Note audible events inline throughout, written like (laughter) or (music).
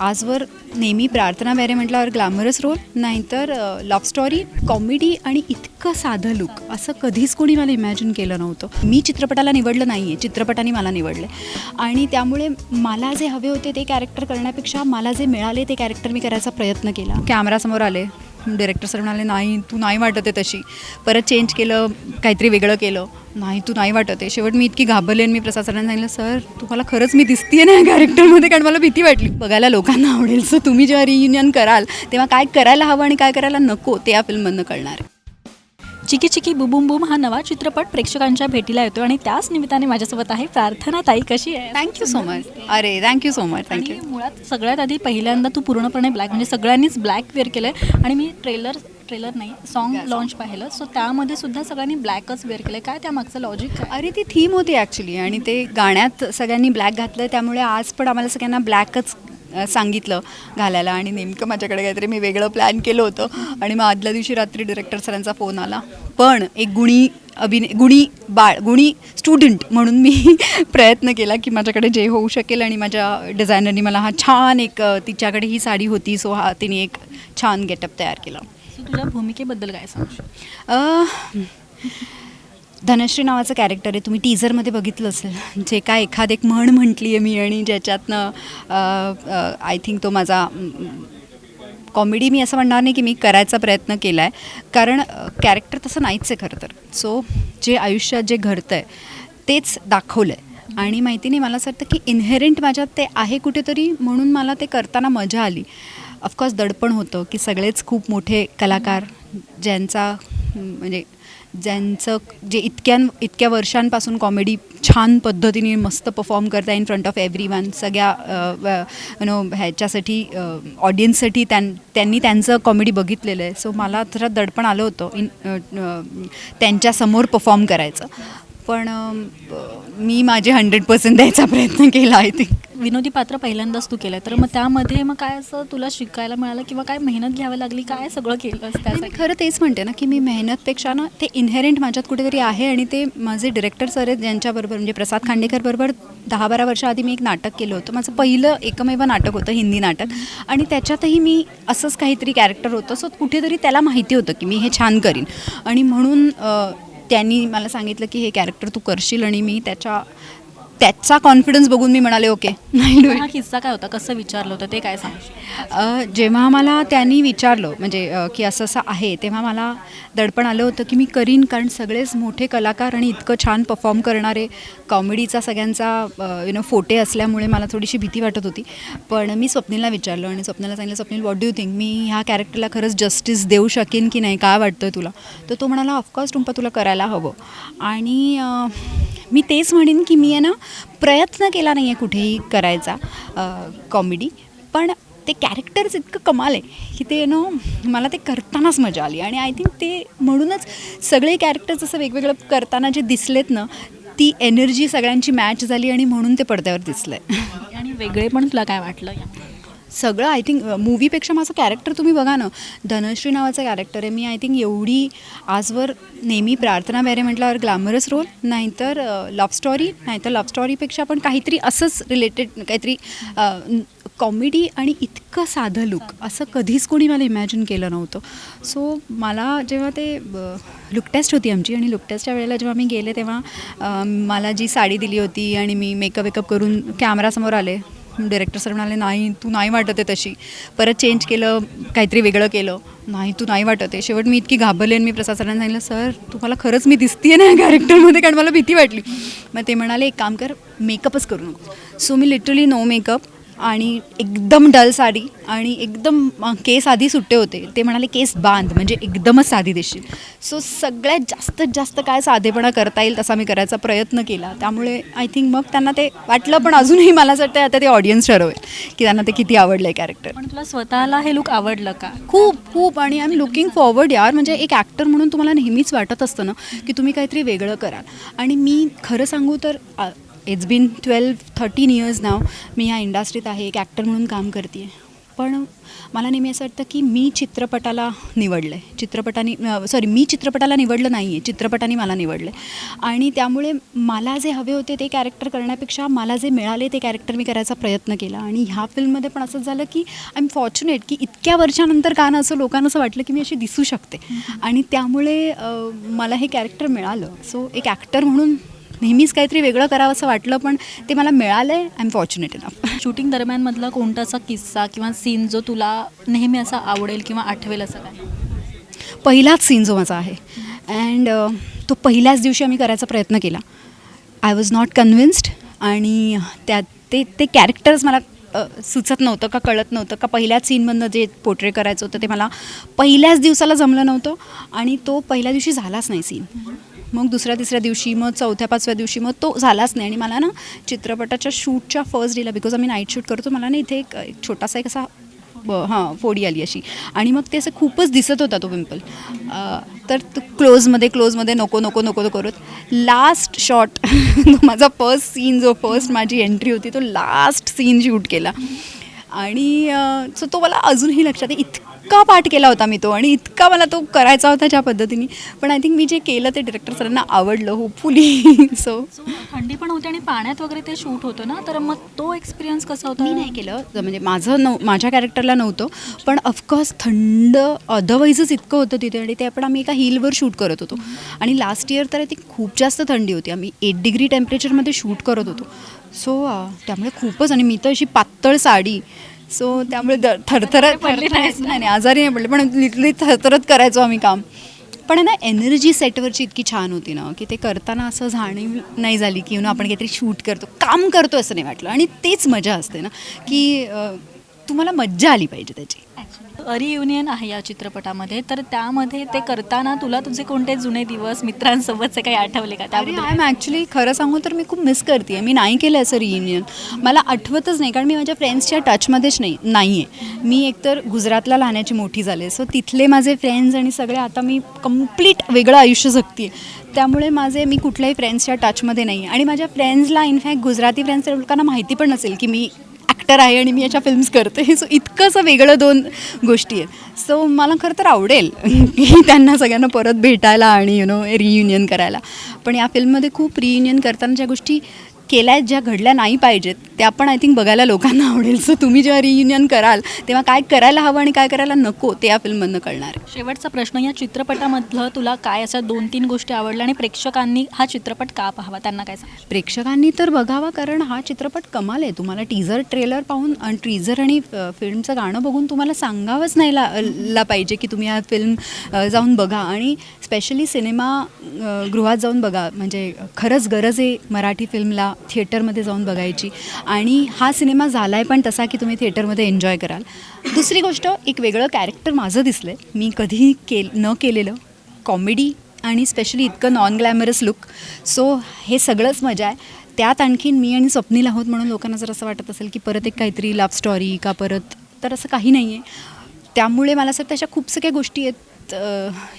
आजवर नेहमी प्रार्थना बेरे म्हटल्यावर ग्लॅमरस रोल नाहीतर लव्ह स्टोरी कॉमेडी आणि इतकं साधं लुक असं कधीच कोणी मला इमॅजिन केलं नव्हतं. मी चित्रपटाला निवडलं नाही आहे चित्रपटाने मला निवडले. आणि त्यामुळे मला जे हवे होते ते कॅरेक्टर करण्यापेक्षा मला जे मिळाले ते कॅरेक्टर मी करायचा प्रयत्न केला. कॅमेरासमोर आले. डायरेक्टर सर म्हणाले नाही तू नाही वाटत आहे तशी. परत चेंज केलं काहीतरी वेगळं केलं. नाही तू नाही वाटत आहे. शेवट मी इतकी घाबरले आणि मी प्रसाद सरांना सांगितलं सर तुम्हाला खरंच मी दिसते ना (laughs) कॅरेक्टरमध्ये कारण मला भीती वाटली. बघायला लोकांना आवडेल सो तुम्ही जेव्हा रियुनियन कराल तेव्हा काय करायला हवं आणि काय करायला नको ते या फिल्ममधनं कळणार. चिकी चिकी बुबुम बुम हा नवा चित्रपट प्रेक्षकांच्या भेटीला येतो आणि त्याच निमित्ताने माझ्यासोबत आहे प्रार्थना ताई. कशी आहे? थँक्यू सो मच अरे thank you so much thank you मुळात सगळ्यात आधी पहिल्यांदा तू पूर्णपणे ब्लॅक म्हणजे सगळ्यांनीच ब्लॅक वेअर केलं आहे आणि मी ट्रेलर ट्रेलर नाही सॉन्ग लॉन्च पाहिलं. सो त्यामध्ये सुद्धा सगळ्यांनी ब्लॅकच वेअर केलं काय त्यामागचं लॉजिक अरे ती थीम होती ॲक्च्युली आणि ते गाण्यात सगळ्यांनी ब्लॅक घातलं. त्यामुळे आज पण आम्हाला सगळ्यांना ब्लॅकच सांगितलं घालायला आणि नेमकं माझ्याकडे काहीतरी मी वेगळं प्लॅन केलं होतं आणि मग आदल्या दिवशी रात्री डिरेक्टर सरांचा फोन आला. पण एक गुणी अभिनय गुणी बाळ गुणी स्टुडंट म्हणून मी (laughs) प्रयत्न केला की माझ्याकडे जे होऊ शकेल आणि माझ्या डिझायनरनी मला हा छान एक तिच्याकडे ही साडी होती सो हा तिने एक छान गेटअप तयार केला. तुझ्या भूमिकेबद्दल काय सांगू धनश्री नावाचं कॅरेक्टर आहे. तुम्ही टीझरमध्ये बघितलं असेल. जे काय एखाद एक म्हण म्हटली आहे मी आणि ज्याच्यातनं आय थिंक तो माझा कॉमेडी मी असं म्हणणार नाही की मी करायचा प्रयत्न केला आहे कारण कॅरेक्टर तसं नाहीच आहे खरं तर. सो जे आयुष्यात जे घडतं आहे तेच दाखवलं आहे आणि माहिती नाही मला असं वाटतं की इनहेरंट माझ्यात ते आहे कुठेतरी म्हणून मला ते करताना मजा आली. ऑफकोर्स दडपण होतं की सगळेच खूप मोठे कलाकार ज्यांचा म्हणजे ज्यांचं जे इतक्या इतक्या वर्षांपासून कॉमेडी छान पद्धतीने मस्त परफॉर्म करता in front of every one सगळ्या यु नो ह्याच्यासाठी ऑडियन्ससाठी त्यां त्यांनी त्यांचं कॉमेडी बघितलेलं आहे. सो मला जरा दडपण आलं होतं इन त्यांच्यासमोर परफॉर्म करायचं. पण मी माझे हंड्रेड पर्सेंट द्यायचा प्रयत्न केला आय थिंक विनोदी पात्र पहिल्यांदाच तू केलं तर मग त्यामध्ये मग काय असं तुला शिकायला मिळालं किंवा काय मेहनत घ्यावी लागली? काय सगळं केलं त्यासाठी? खरं तेच म्हणते ना की मी मेहनतपेक्षा ना ते इन्हेरंट माझ्यात कुठेतरी आहे आणि ते माझे डिरेक्टर सर आहेत ज्यांच्याबरोबर म्हणजे प्रसाद खांडेकर बरोबर दहा बारा वर्ष आधी मी एक नाटक केलं होतं. माझं पहिलं एकमेव नाटक होतं हिंदी नाटक. आणि त्याच्यातही मी असंच काहीतरी कॅरेक्टर होतं. सो कुठेतरी त्याला माहिती होतं की मी हे छान करीन. आणि म्हणून त्यांनी मला सांगितलं की हे कॅरेक्टर तू करशील आणि मी त्याच्या त्याचा कॉन्फिडन्स बघून मी म्हणाले ओके. नाही डू हा किस्सा काय होता? कसं विचारलं होतं ते काय अ, जेव्हा मला त्यांनी विचारलं म्हणजे अ, की असं असं आहे तेव्हा मला दडपण आलं होतं की मी करीन कारण सगळेच मोठे कलाकार आणि इतकं छान परफॉर्म करणारे कॉमेडीचा सगळ्यांचा यु नो फोटे असल्यामुळे मला थोडीशी भीती वाटत होती. पण मी स्वप्नीलला विचारलं आणि स्वप्नीला सांगितलं स्वप्नील वॉट डू थिंक मी ह्या कॅरेक्टरला खरंच जस्टिस देऊ शकेन की नाही? काय वाटतं तुला? तर तो म्हणाला ऑफकोर्स टुंपा तुला करायला हवं. आणि अ, मी तेच म्हणेन की मी आहे ना प्रयत्न केला नाही आहे कुठेही करायचा कॉमेडी पण ते कॅरेक्टर्स इतकं कमाल आहे की ते नो मला ते करतानाच मजा आली. आणि आय थिंक ते म्हणूनच सगळे कॅरेक्टर्स असं वेगवेगळं करताना जे दिसलेत ना ती एनर्जी सगळ्यांची मॅच झाली आणि म्हणून ते पडद्यावर दिसलं आहे आणि वेगळे पण तुला काय वाटलं? सगळं आय थिंक मूवीपेक्षा माझं कॅरेक्टर तुम्ही बघा ना. धनश्री नावाचं कॅरेक्टर आहे. मी आय थिंक एवढी आजवर नेहमी प्रार्थना बेरे म्हटल्यावर ग्लॅमरस रोल नाहीतर लव्ह स्टोरी नाहीतर लव्ह स्टोरीपेक्षा पण काहीतरी असंच रिलेटेड काहीतरी कॉमेडी आणि इतकं साधं लुक असं कधीच कोणी मला इमॅजिन केलं नव्हतं. सो मला जेव्हा ते लुक टेस्ट होती आमची आणि लुक टेस्टच्या वेळेला जेव्हा मी गेले तेव्हा मला जी साडी दिली होती आणि मी मेकअप वेकअप करून कॅमेरासमोर आले डिरेक्टर सर म्हणाले नाही तू नाही वाटत आहे तशी. परत चेंज केलं काहीतरी वेगळं केलं. नाही तू नाही वाटत आहे. शेवट मी इतकी घाबरले आणि मी प्रसाद सरांना सांगितलं सर तुम्हाला खरंच मी दिसते आहे ना कॅरेक्टरमध्ये कारण मला भीती वाटली. मग ते म्हणाले एक काम कर मेकअपच करू नको सो मी लिटरली नो मेकअप आणि एकदम डल साडी आणि एकदम केस आधी सुट्टे होते. ते म्हणाले केस बांध. म्हणजे एकदमच साधी दिसशील. सो सगळ्यात जास्तीत जास्त काय साधेपणा करता येईल तसा मी करायचा प्रयत्न केला. त्यामुळे आय थिंक मग त्यांना ते वाटलं पण अजूनही मला असं वाटतं आता ते ऑडियन्स ठरवेल की त्यांना ते किती आवडलं आहे कॅरेक्टर पण तुला स्वतःला हे लुक आवडलं का? खूप खूप. आणि आय एम लुकिंग फॉरवर्ड यार. म्हणजे एक ॲक्टर म्हणून तुम्हाला नेहमीच वाटत असतं ना की तुम्ही काहीतरी वेगळं कराल. आणि मी खरं सांगू तर it's been twelve thirteen years नाव मी ह्या इंडस्ट्रीत आहे एक ॲक्टर म्हणून काम करते पण मला नेहमी असं वाटतं की मी चित्रपटाला निवडलं आहे चित्रपटाने सॉरी मी चित्रपटाला निवडलं नाही आहे चित्रपटाने मला निवडलं आहे आणि त्यामुळे मला जे हवे होते ते कॅरेक्टर करण्यापेक्षा मला जे मिळाले ते कॅरेक्टर मी करायचा प्रयत्न केला. आणि ह्या फिल्ममध्ये पण असंच झालं की आय एम फॉर्च्युनेट की इतक्या वर्षानंतर का ना असं लोकांना असं वाटलं की मी अशी दिसू शकते. आणि त्यामुळे मला हे कॅरेक्टर मिळालं. सो एक ॲक्टर म्हणून नेहमीच काहीतरी वेगळं करावं असं वाटलं पण ते मला मिळालं आहे I am fortunate enough shooting दरम्यानमधला कोणता असा किस्सा किंवा सीन जो तुला नेहमी असा आवडेल किंवा आठवेल असं काय? पहिलाच सीन जो माझा आहे. अँड तो पहिल्याच दिवशी आम्ही करायचा प्रयत्न केला. आय वॉज नॉट कन्व्हिन्स्ड आणि त्यात ते ते कॅरेक्टर्स मला सुचत नव्हतं का कळत नव्हतं का पहिल्याच सीनमधनं जे पोर्ट्रे करायचं होतं ते मला पहिल्याच दिवसाला जमलं नव्हतं आणि तो पहिल्या दिवशी झालाच नाही सीन मग दुसऱ्या तिसऱ्या दिवशी मग चौथ्या पाचव्या दिवशी मग तो झालाच नाही. आणि मला ना चित्रपटाच्या शूटच्या फर्स्ट डेला बिकॉज आम्ही नाईट शूट करतो मला ना इथे एक छोटासा एक असा हां फोडी आली अशी. आणि मग ते असं खूपच दिसत होता तो पिंपल. तर तो क्लोजमध्ये क्लोजमध्ये नको नको नको तो करत. लास्ट शॉट (laughs) माझा फर्स्ट सीन जो फर्स्ट माझी एंट्री होती तो लास्ट सीन शूट केला. आणि सो तो मला अजूनही लक्षात आहे इतकं पाठ केला होता मी तो आणि इतका मला तो करायचा होता ज्या पद्धतीने. पण आय थिंक मी जे केलं ते डिरेक्टर सरांना आवडलं होपफुली सो सो थंडी पण होते आणि पाण्यात वगैरे ते शूट होतं ना तर मग तो एक्सपिरियन्स कसा होता? मी नाही केलं. म्हणजे माझं नव माझ्या कॅरेक्टरला नव्हतं पण ऑफकोर्स थंड अदरवाईजच इतकं होतं तिथे आणि ते पण आम्ही एका हिलवर शूट करत होतो. आणि लास्ट इयर तर ती खूप जास्त थंडी होती. आम्ही एट डिग्री टेम्परेचरमध्ये शूट करत होतो. सो त्यामुळे खूपच आणि मी तर अशी पातळ साडी सो त्यामुळे द- थरथरत पडली ना? नाही नाही आजारी नाही पडले पण लिटली थरथरत करायचो आम्ही काम. पण आहे ना एनर्जी सेटवरची इतकी छान होती ना की ते करताना असं जाणीव नाही झाली की know, आपण काहीतरी शूट करतो काम करतो असं नाही वाटलं. आणि तेच मजा असते ना की तुम्हाला मज्जा आली पाहिजे त्याची. रियुनियन आहे या चित्रपटामध्ये. तर त्यामध्ये ते करताना तुला तुझे कोणते जुने दिवस मित्रांसोबतचे काही आठवले का त्याबद्दल? आय एम ॲक्च्युली खरं सांगू तर मी खूप मिस करते मी नाही केलं असं रियुनियन मला आठवतच नाही कारण मी माझ्या फ्रेंड्सच्या टचमध्येच नाही नाही आहे मी एकतर गुजरातला लहानाची मोठी झाले सो तिथले माझे फ्रेंड्स आणि सगळे आता मी कंप्लीट वेगळं आयुष्य जगते त्यामुळे माझे मी कुठल्याही फ्रेंड्सच्या टचमध्ये नाही आणि माझ्या फ्रेंड्सला इनफॅक्ट गुजराती फ्रेंड्स लोकांना माहिती पण नसेल की मी ॲक्टर आहे आणि मी याच्या फिल्म्स करते. (laughs) सो इतकं असं वेगळं दोन गोष्टी आहेत. सो मला खरं तर आवडेल (laughs) की त्यांना सगळ्यांना परत भेटायला आणि यु नो रियुनियन करायला. पण या फिल्ममध्ये खूप रियुनियन करताना ज्या गोष्टी केल्या आहेत ज्या घडल्या नाही पाहिजेत त्या पण आय थिंक बघायला लोकांना आवडेल. सो तुम्ही जेव्हा रियुनियन कराल तेव्हा काय करायला हवं आणि काय करायला नको ते या फिल्ममधनं कळणार. शेवटचा प्रश्न या चित्रपटामधलं तुला काय अशा दोन तीन गोष्टी आवडल्या आणि प्रेक्षकांनी हा चित्रपट का पाहावा? त्यांना काय सांग प्रेक्षकांनी तर बघावा कारण हा चित्रपट कमाल आहे. तुम्हाला टीझर ट्रेलर पाहून आणि टीझर आणि फिल्मचं गाणं बघून तुम्हाला सांगावंच नाही ला ला पाहिजे की तुम्ही हा फिल्म जाऊन बघा. आणि स्पेशली सिनेमा गृहात जाऊन बघा. म्हणजे खरंच गरज आहे मराठी फिल्मला थिएटरमध्ये जाऊन बघायची. आणि हा सिनेमा झाला आहे पण तसा की तुम्ही थिएटरमध्ये एन्जॉय कराल. दुसरी गोष्ट एक वेगळं कॅरेक्टर माझं दिसलं आहे मी कधी केल न केलेलं कॉमेडी आणि स्पेशली इतकं नॉन ग्लॅमरस लुक सो हे सगळंच मजा आहे. त्यात आणखीन मी आणि स्वप्नील आहोत म्हणून लोकांना जर असं वाटत असेल की परत एक काहीतरी लव्ह स्टोरी का परत तर असं काही नाही आहे त्यामुळे मला असं वाटतं अशा खूप काही गोष्टी आहेत.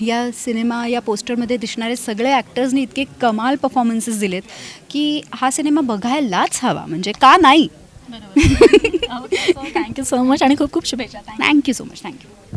या सिनेमा या पोस्टरमध्ये दिसणारे सगळे ॲक्टर्सनी इतके कमाल परफॉर्मन्सेस दिलेत की हा सिनेमा बघायलाच हवा. म्हणजे का नाही? थँक्यू सो मच आणि खूप खूप शुभेच्छा. Thank you so much thank you